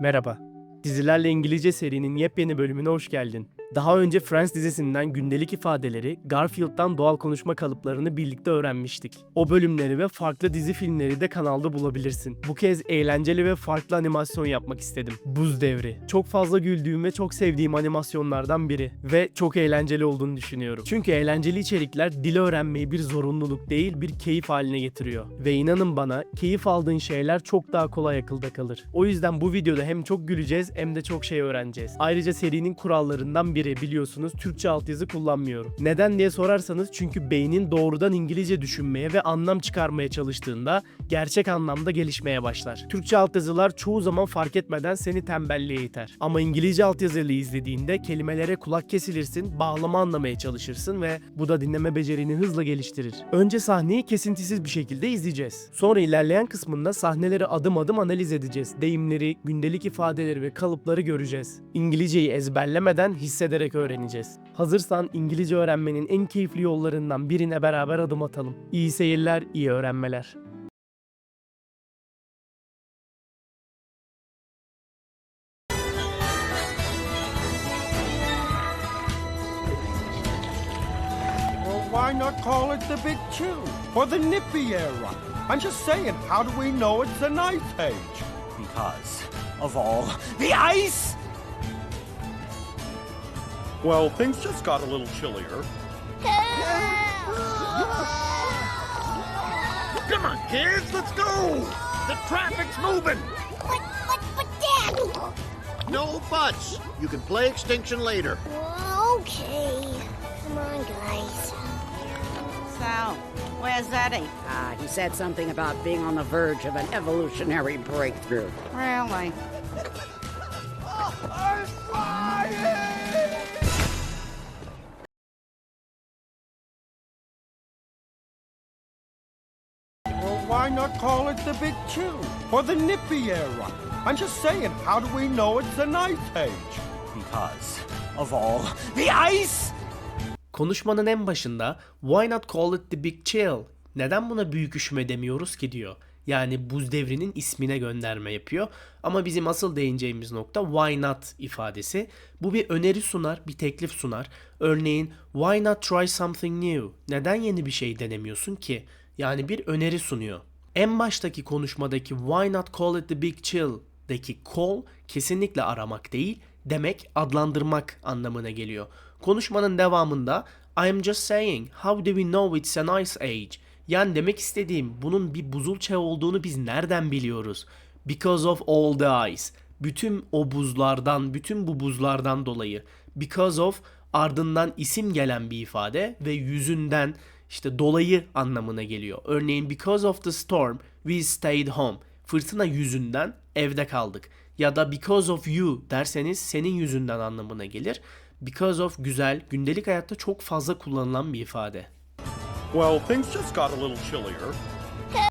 Merhaba. Dizilerle İngilizce serinin yepyeni bölümüne hoş geldin. Daha önce Friends dizisinden gündelik ifadeleri, Garfield'dan doğal konuşma kalıplarını birlikte öğrenmiştik. O bölümleri ve farklı dizi filmleri de kanalda bulabilirsin. Bu kez eğlenceli ve farklı animasyon yapmak istedim. Buz Devri. Çok fazla güldüğüm ve çok sevdiğim animasyonlardan biri ve çok eğlenceli olduğunu düşünüyorum. Çünkü eğlenceli içerikler dil öğrenmeyi bir zorunluluk değil bir keyif haline getiriyor. Ve inanın bana keyif aldığın şeyler çok daha kolay akılda kalır. O yüzden bu videoda hem çok güleceğiz hem de çok şey öğreneceğiz. Ayrıca serinin kurallarından biri biliyorsunuz Türkçe altyazı kullanmıyorum. Neden diye sorarsanız çünkü beynin doğrudan İngilizce düşünmeye ve anlam çıkarmaya çalıştığında gerçek anlamda gelişmeye başlar. Türkçe altyazılar çoğu zaman fark etmeden seni tembelliğe iter. Ama İngilizce altyazıyla izlediğinde kelimelere kulak kesilirsin, bağlama anlamaya çalışırsın ve bu da dinleme becerini hızla geliştirir. Önce sahneyi kesintisiz bir şekilde izleyeceğiz. Sonra ilerleyen kısmında sahneleri adım adım analiz edeceğiz. Deyimleri, gündelik ifadeleri ve kalıpları göreceğiz. İngilizceyi ezberlemeden hissederek öğreneceğiz. Hazırsan İngilizce öğrenmenin en keyifli yollarından birine beraber adım atalım. İyi seyirler, iyi öğrenmeler. Why not call it the Big Chill or the Nippy Era? I'm just saying, how do we know it's an ice age? Because of all the ice! Well, things just got a little chillier. Come on, kids, let's go! The traffic's moving! But, but, but, Dad! No buts. You can play Extinction later. Okay. Come on, guys. Sal, where's Eddie? Ah, he said something about being on the verge of an evolutionary breakthrough. Really? Why not call it the Big Chill or the Nippy Era? I'm just saying, how do we know it's an ice age? Because of all the ice! Konuşmanın en başında Why not call it the big chill? Neden buna büyük üşüme demiyoruz ki diyor. Yani buz devrinin ismine gönderme yapıyor. Ama bizim asıl değineceğimiz nokta why not ifadesi. Bu bir öneri sunar, bir teklif sunar. Örneğin why not try something new? Neden yeni bir şey denemiyorsun ki? Yani bir öneri sunuyor. En baştaki konuşmadaki why not call it the big chill'deki call kesinlikle aramak değil, demek adlandırmak anlamına geliyor. Konuşmanın devamında I'm just saying how do we know it's an ice age? Yani demek istediğim bunun bir buzul çağı olduğunu biz nereden biliyoruz? Because of all the ice. Bütün o buzlardan, bütün bu buzlardan dolayı. Because of ardından isim gelen bir ifade ve yüzünden işte dolayı anlamına geliyor. Örneğin because of the storm we stayed home. Fırtına yüzünden evde kaldık. Ya da because of you derseniz senin yüzünden anlamına gelir. Because of güzel, gündelik hayatta çok fazla kullanılan bir ifade. Well, things just got a little chillier.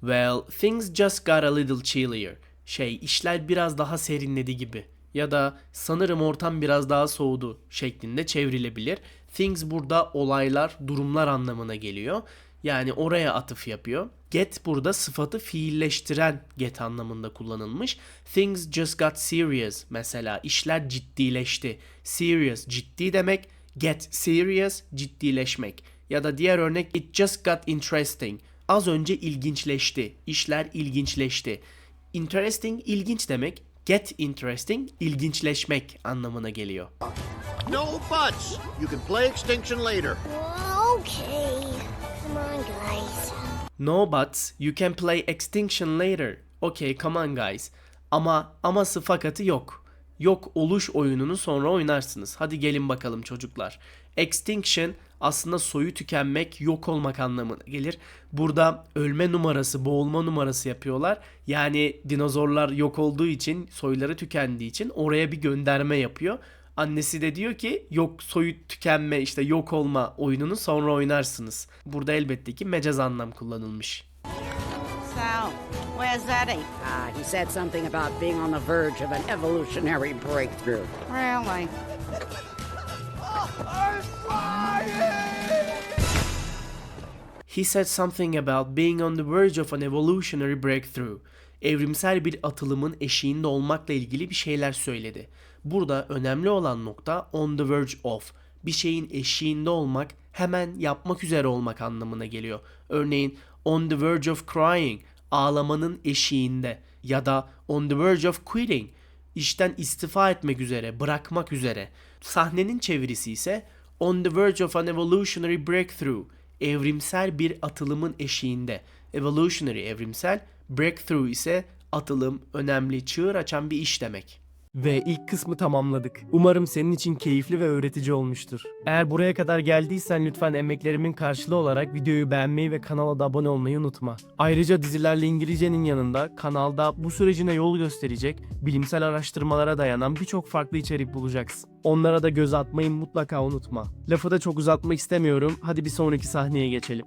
Well, things just got a little chillier. Şey, işler biraz daha serinledi gibi. Ya da sanırım ortam biraz daha soğudu şeklinde çevrilebilir. Things burada olaylar, durumlar anlamına geliyor. Yani oraya atıf yapıyor. Get burada sıfatı fiilleştiren get anlamında kullanılmış. Things just got serious mesela işler ciddileşti. Serious ciddi demek. Get serious ciddileşmek. Ya da diğer örnek it just got interesting. Az önce ilginçleşti. İşler ilginçleşti. Interesting ilginç demek. Get interesting ilginçleşmek anlamına geliyor. No buts. You can play Extinction later. Okay. Come on, guys. No buts, you can play Extinction later. Okay, come on guys. Ama aması fakatı yok. Yok oluş oyununu sonra oynarsınız. Hadi gelin bakalım çocuklar. Extinction aslında soyu tükenmek, yok olmak anlamına gelir. Burada ölme numarası, boğulma numarası yapıyorlar. Yani dinozorlar yok olduğu için, soyları tükendiği için oraya bir gönderme yapıyor. Annesi de diyor ki yok soyu tükenme işte yok olma oyununu sonra oynarsınız. Burada elbette ki mecaz anlam kullanılmış. Sal, where's Eddie? Ah, he said something about being on the verge of an evolutionary breakthrough. Really? He said something about being on the verge of an evolutionary breakthrough. Evrimsel bir atılımın eşiğinde olmakla ilgili bir şeyler söyledi. Burada önemli olan nokta on the verge of. Bir şeyin eşiğinde olmak, hemen yapmak üzere olmak anlamına geliyor. Örneğin on the verge of crying, ağlamanın eşiğinde ya da on the verge of quitting, işten istifa etmek üzere, bırakmak üzere. Sahnenin çevirisi ise on the verge of an evolutionary breakthrough, evrimsel bir atılımın eşiğinde. Evolutionary evrimsel, breakthrough ise atılım, önemli, çığır açan bir iş demek. Ve ilk kısmı tamamladık. Umarım senin için keyifli ve öğretici olmuştur. Eğer buraya kadar geldiysen lütfen emeklerimin karşılığı olarak videoyu beğenmeyi ve kanala da abone olmayı unutma. Ayrıca dizilerle İngilizcenin yanında kanalda bu sürecine yol gösterecek bilimsel araştırmalara dayanan birçok farklı içerik bulacaksın. Onlara da göz atmayı mutlaka unutma. Lafı da çok uzatmak istemiyorum. Hadi bir sonraki sahneye geçelim.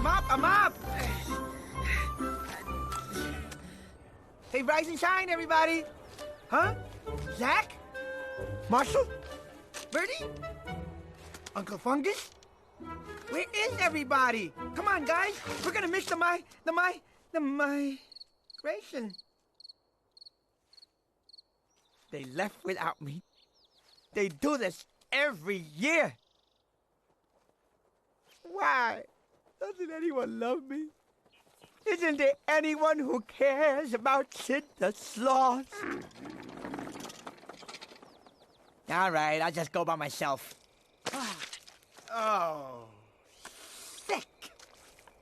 I'm up, I'm up. Hey, rise and shine, everybody. Huh? Zach? Marshall? Bertie? Uncle Fungus? Where is everybody? Come on, guys. We're gonna miss the my, the my, the my migration. They left without me. They do this every year. Why? Doesn't anyone love me? Isn't there anyone who cares about Sid the Sloth? All right, I'll just go by myself. oh, sick.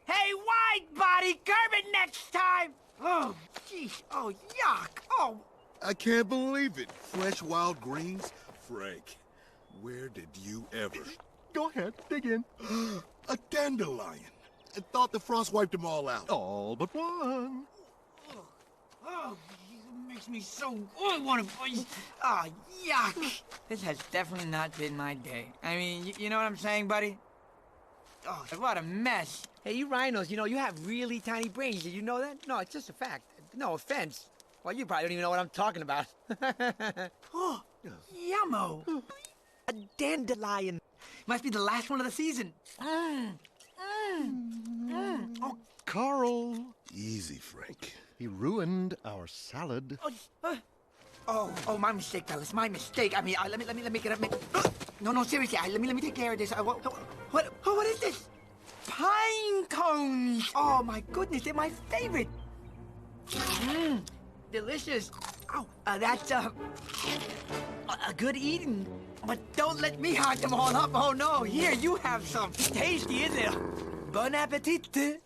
Hey, wide body, curb it next time. Oh, jeez. Oh, yuck. Oh, I can't believe it. Fresh wild greens? Frank, where did you ever? Go ahead, dig in. A dandelion. I thought the frost wiped them all out. All but one. oh, oh it makes me so. Oh, I want to. Oh, yuck. This has definitely not been my day. I mean, you, you know what I'm saying, buddy? Oh, what a mess. Hey, you rhinos, you know, you have really tiny brains. Did you know that? No, it's just a fact. No offense. Well, you probably don't even know what I'm talking about. oh, yummo. A dandelion. Must be the last one of the season. Mmm. Mmm. Mmm. Oh, Carl. Easy, Frank. He ruined our salad. Oh, uh, oh, oh, my mistake, fellas. My mistake. I mean, uh, let me, let me, let me get up. Uh, no, no, seriously. I, let me, let me take care of this. Uh, what, what, oh, what is this? Pine cones. Oh my goodness, they're my favorite. Mmm, delicious. Oh, uh, that's uh, a, a good eating. But don't let me hog them all up. Oh no, here you have some. Tasty, isn't it? Bon appetit.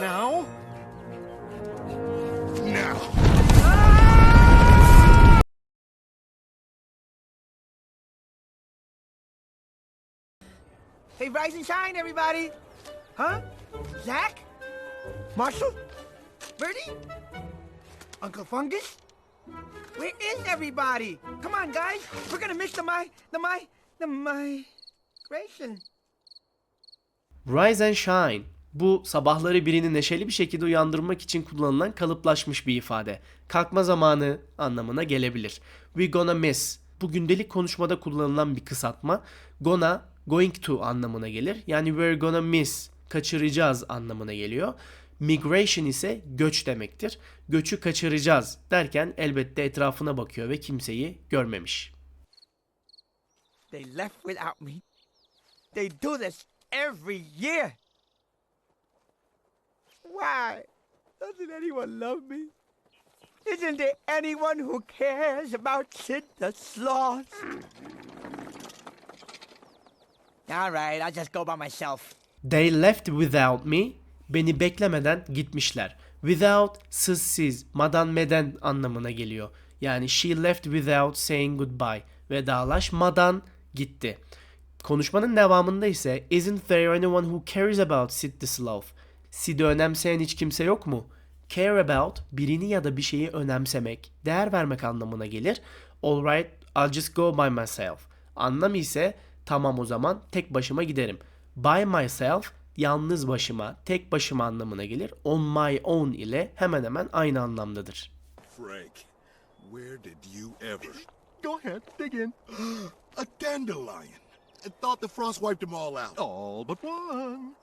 Now, Now. Hey, rise and shine, everybody. Huh? Zach? Marshall? Bertie? Uncle Fungus? Where is everybody? Come on, guys. We're gonna miss the my, the my, the migration. Rise and shine. Bu sabahları birini neşeli bir şekilde uyandırmak için kullanılan kalıplaşmış bir ifade. Kalkma zamanı anlamına gelebilir. We gonna miss. Bu gündelik konuşmada kullanılan bir kısaltma. Gonna, going to anlamına gelir. Yani we're gonna miss, kaçıracağız anlamına geliyor. Migration ise göç demektir. Göçü kaçıracağız derken elbette etrafına bakıyor ve kimseyi görmemiş. They left without me. They do this every year. Why? Doesn't anyone love me? Isn't there anyone who cares about Sid the Sloth? All right, I'll just go by myself. They left without me. Beni beklemeden gitmişler. Without sızsız, madan meden anlamına geliyor. Yani she left without saying goodbye. Vedalaşmadan gitti. Konuşmanın devamında ise Isn't there anyone who cares about Sid the Sloth? Sid'i önemseyen hiç kimse yok mu? Care about birini ya da bir şeyi önemsemek, değer vermek anlamına gelir. Alright, I'll just go by myself. Anlamı ise tamam o zaman tek başıma giderim. By myself yalnız başıma, tek başıma anlamına gelir. On my own ile hemen hemen aynı anlamdadır. Frank, Where did you ever? Go ahead, dig in. A dandelion. I thought the frost wiped them all out. All but one.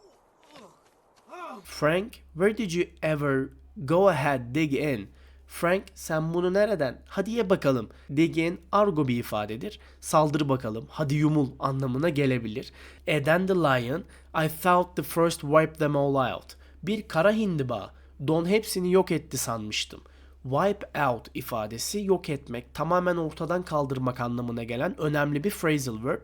Frank, where did you ever go ahead dig in? Frank, sen bunu nereden? Hadi ye bakalım. Dig in argo bir ifadedir. Saldır bakalım, hadi yumul anlamına gelebilir. A dandelion, I thought the first wiped them all out. Bir kara hindiba, don hepsini yok etti sanmıştım. Wipe out ifadesi yok etmek, tamamen ortadan kaldırmak anlamına gelen önemli bir phrasal verb.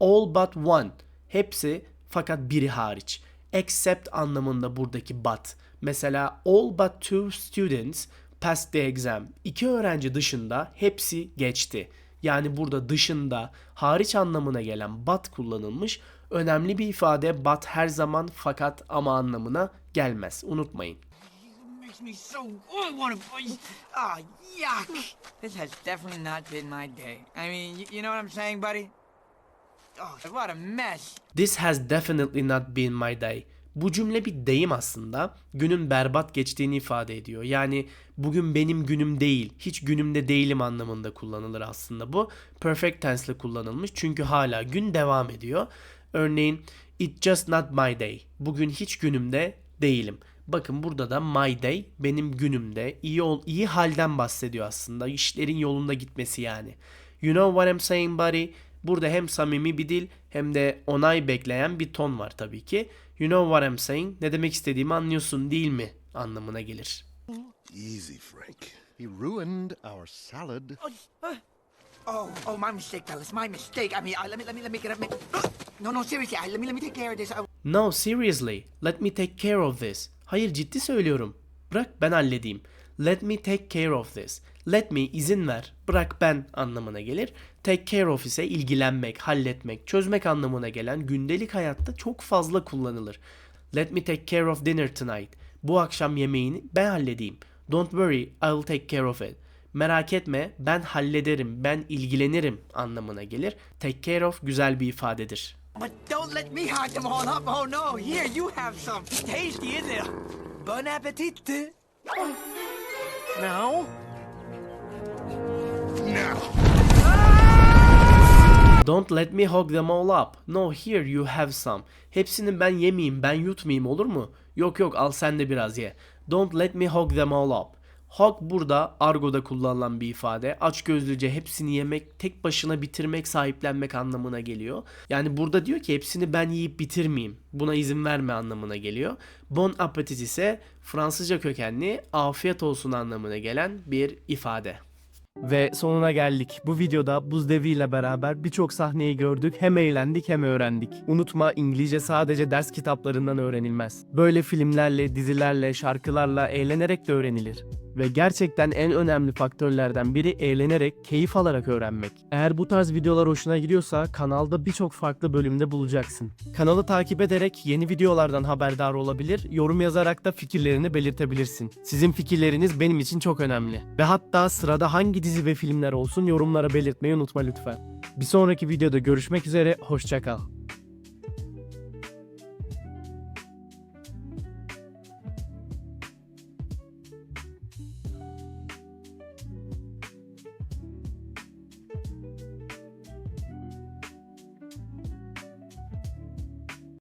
All but one, hepsi fakat biri hariç except anlamında buradaki but. Mesela all but two students passed the exam. İki öğrenci dışında hepsi geçti. Yani burada dışında hariç anlamına gelen but kullanılmış. Önemli bir ifade but her zaman fakat ama anlamına gelmez. Unutmayın. Ah. This has definitely not been my day. Bu cümle bir deyim aslında. Günün berbat geçtiğini ifade ediyor. Yani bugün benim günüm değil, hiç günümde değilim anlamında kullanılır aslında bu. Perfect tense ile kullanılmış çünkü hala gün devam ediyor. Örneğin it just not my day. Bugün hiç günümde değilim. Bakın burada da my day benim günümde iyi ol iyi halden bahsediyor aslında. İşlerin yolunda gitmesi yani. You know what I'm saying buddy? Burada hem samimi bir dil hem de onay bekleyen bir ton var tabii ki. You know what I'm saying? Ne demek istediğimi anlıyorsun değil mi? anlamına gelir. Easy, Frank. He ruined our salad. Oh, oh, my mistake, fellas. My mistake. I mean, uh, let me, let me, let me get up. No, no, seriously. I, let me, let me take care of this. I, No, seriously. Let me take care of this. Hayır ciddi söylüyorum. Bırak ben halledeyim. Let me take care of this. Let me izin ver. Bırak ben anlamına gelir. Take care of ise ilgilenmek, halletmek, çözmek anlamına gelen gündelik hayatta çok fazla kullanılır. Let me take care of dinner tonight. Bu akşam yemeğini ben halledeyim. Don't worry, I'll take care of it. Merak etme, ben hallederim, ben ilgilenirim anlamına gelir. Take care of güzel bir ifadedir. but don't let me hog them all up. Oh no! Here, you have some. Tasty, isn't it? Bon appetit. Now, Now, Don't let me hog them all up. No, here you have some. Hepsini ben yemeyeyim, ben yutmayayım olur mu? Yok yok al sen de biraz ye. Don't let me hog them all up. Hog burada argoda kullanılan bir ifade. Açgözlüce hepsini yemek, tek başına bitirmek, sahiplenmek anlamına geliyor. Yani burada diyor ki hepsini ben yiyip bitirmeyeyim. Buna izin verme anlamına geliyor. Bon appetit ise Fransızca kökenli afiyet olsun anlamına gelen bir ifade. Ve sonuna geldik. Bu videoda Buz Devi ile beraber birçok sahneyi gördük. Hem eğlendik hem öğrendik. Unutma İngilizce sadece ders kitaplarından öğrenilmez. Böyle filmlerle, dizilerle, şarkılarla eğlenerek de öğrenilir. Ve gerçekten en önemli faktörlerden biri eğlenerek, keyif alarak öğrenmek. Eğer bu tarz videolar hoşuna gidiyorsa kanalda birçok farklı bölümde bulacaksın. Kanalı takip ederek yeni videolardan haberdar olabilir, yorum yazarak da fikirlerini belirtebilirsin. Sizin fikirleriniz benim için çok önemli. Ve hatta sırada hangi dizi ve filmler olsun yorumlara belirtmeyi unutma lütfen. Bir sonraki videoda görüşmek üzere, hoşçakal.